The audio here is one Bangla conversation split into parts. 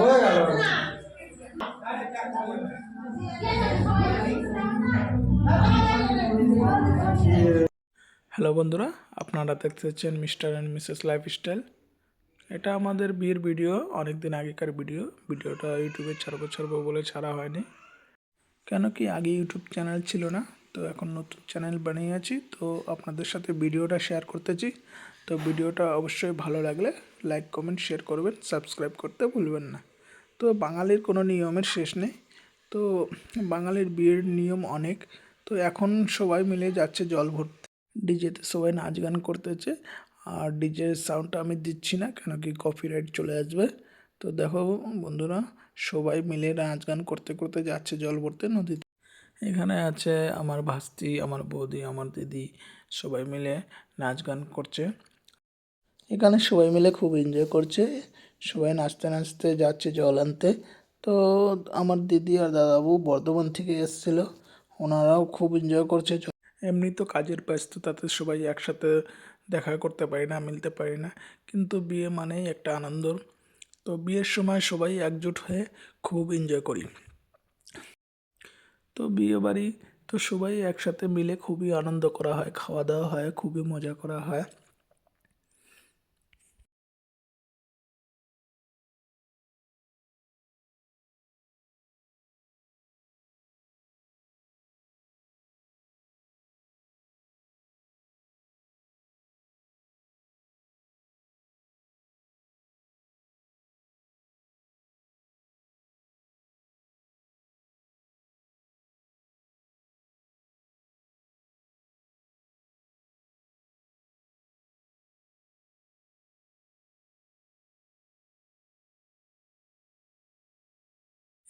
হয়ে হ্যালো বন্ধুরা, আপনারা দেখতে পাচ্ছেন মিস্টার অ্যান্ড মিসেস লাইফস্টাইল। এটা আমাদের বিয়ের ভিডিও অনেক দিন আগেকার ভিডিও। ভিডিওটা ইউটিউবে ছাড়বো ছাড়বো বলে ছাড়া হয়নি। কেন কি আগে ইউটিউব চ্যানেল ছিল না? তো এখন নতুন চ্যানেল বানিয়েছি তো আপনাদের সাথে ভিডিওটা শেয়ার করতেছি। তো ভিডিওটা অবশ্যই ভালো লাগলে লাইক কমেন্ট শেয়ার করবেন। সাবস্ক্রাইব করতে ভুলবেন না। তো বাঙালির কোনো নিয়মের শেষ নেই। তো বাঙালির বিয়ের নিয়ম অনেক। তো এখন সবাই মিলে যাচ্ছে জল ভরতে। ডিজেতে সবাই নাচ গান করতেছে। আর ডিজের সাউন্ডটা আমি দিচ্ছি না, কেন কি কপিরাইট চলে আসবে। তো দেখো বন্ধুরা, সবাই মিলে নাচ গান করতে করতে যাচ্ছে জল ভরতে নদীতে। এখানে আছে আমার ভাস্তি, আমার বৌদি, আমার দিদি, সবাই মিলে নাচ গান করছে। এখানে সবাই মিলে খুব এনজয় করছে। সবাই নাচতে নাচতে যাচ্ছে জল আনতে। তো আমার দিদি আর দাদাবু বর্ধমান থেকে এসেছিল। ওনারাও খুব এনজয় করছে। এমনি তো কাজের ব্যস্ততাতে সবাই একসাথে দেখা করতে পারি না, মিলতে পারি না। কিন্তু বিয়ে মানেই একটা আনন্দ। তো বিয়ের সময় সবাই একজোট হয়ে খুব এনজয় করি। তো বিয়ে বাড়ি তো সবাই একসাথে মিলে খুবই আনন্দ করা হয়, খাওয়া দাওয়া হয়, খুবই মজা করা হয়।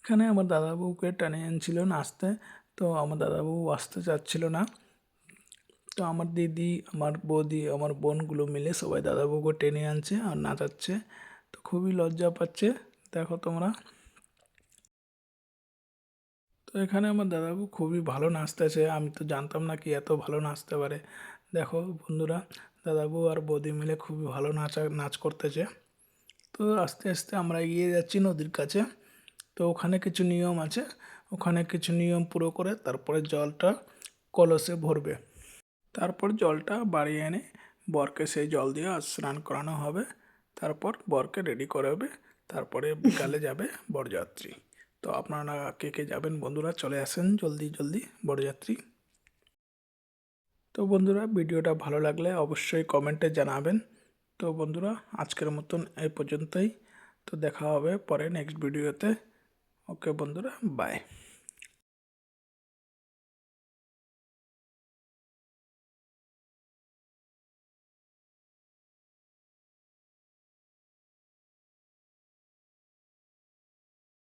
এখানে আমার দাদাবাবুকে টেনে আনছিল নাচতে। তো আমার দাদাবাবু আসতে চাচ্ছিল না। তো আমার দিদি, আমার বৌদি, আমার বোনগুলো মিলে সবাই দাদাবাবুকে টেনে আনছে আর নাচাচ্ছে। তো খুবই লজ্জা পাচ্ছে। দেখো তোমরা। তো এখানে আমার দাদাবাবু খুবই ভালো নাচতেছে। আমি তো জানতাম না কি এত ভালো নাচতে পারে। দেখো বন্ধুরা দাদাবু আর বৌদি মিলে খুবই ভালো নাচা, নাচ করতেছে। তো আস্তে আস্তে আমরা এগিয়ে যাচ্ছি নদীর কাছে। তো ওখানে কিছু নিয়ম আছে। ওখানে কিছু নিয়ম পুরো করে তারপরে জলটা কলসে ভরবে। তারপর জলটা বাড়িয়ে এনে বরকে সেই জল দিয়ে স্নান করানো হবে। তারপর বরকে রেডি করাবে তারপরে বিকালে যাবে বরযাত্রী। তো আপনারা কে কে যাবেন বন্ধুরা, চলে আসেন জলদি জলদি বরযাত্রী। তো বন্ধুরা, ভিডিওটা ভালো লাগলে অবশ্যই কমেন্টে জানাবেন। তো বন্ধুরা, আজকের মতন এই পর্যন্তই। তো দেখা হবে পরে নেক্সট ভিডিওতে ওকে বন্ধুরা বাই